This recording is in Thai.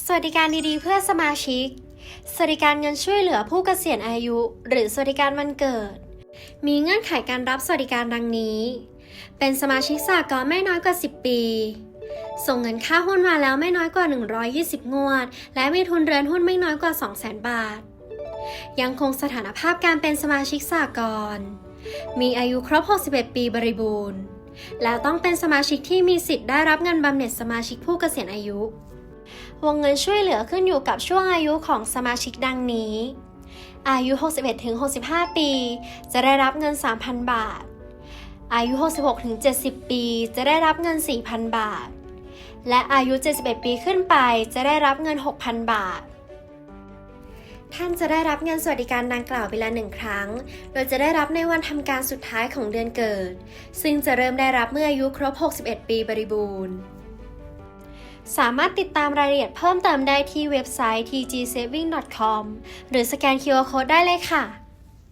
สวัสดิการดีๆ เพื่อสมาชิก สวัสดิการเงินช่วยเหลือผู้เกษียณอายุ หรือสวัสดิการวันเกิด มีเงื่อนไขการรับสวัสดิการดังนี้ เป็นสมาชิกสากลไม่น้อยกว่า 10 ปี ส่งเงินค่าหุ้นมาแล้วไม่น้อยกว่า 120 งวด และมีทุนเรือนหุ้นไม่น้อยกว่า 200,000 บาท ยังคงสถานภาพการเป็นสมาชิกสากลมีอายุครบ 61 ปีบริบูรณ์ แล้วต้องเป็นสมาชิกที่มีสิทธิ์ได้รับเงินบำเหน็จสมาชิกผู้เกษียณอายุ วงเงินช่วยเหลือขึ้นอยู่กับช่วงอายุของสมาชิกดังนี้ อายุ 61-65 ปี จะได้รับเงิน 3,000 บาท อายุ 66-70 ปี จะได้รับเงิน 4,000 บาท และอายุ 71 ปีขึ้นไป จะได้รับเงิน 6,000 บาทท่านจะได้รับเงินสวัสดิการดังกล่าวเวลาหนึ่งครั้ง โดยจะได้รับในวันทำการสุดท้ายของเดือนเกิด ซึ่งจะเริ่มได้รับเมื่ออายุครบ 61 ปีบริบูรณ์ สามารถติดตามรายละเอียดเพิ่มเติมได้ที่เว็บไซต์ tgsaving.com หรือสแกน QR Code ได้เลยค่ะ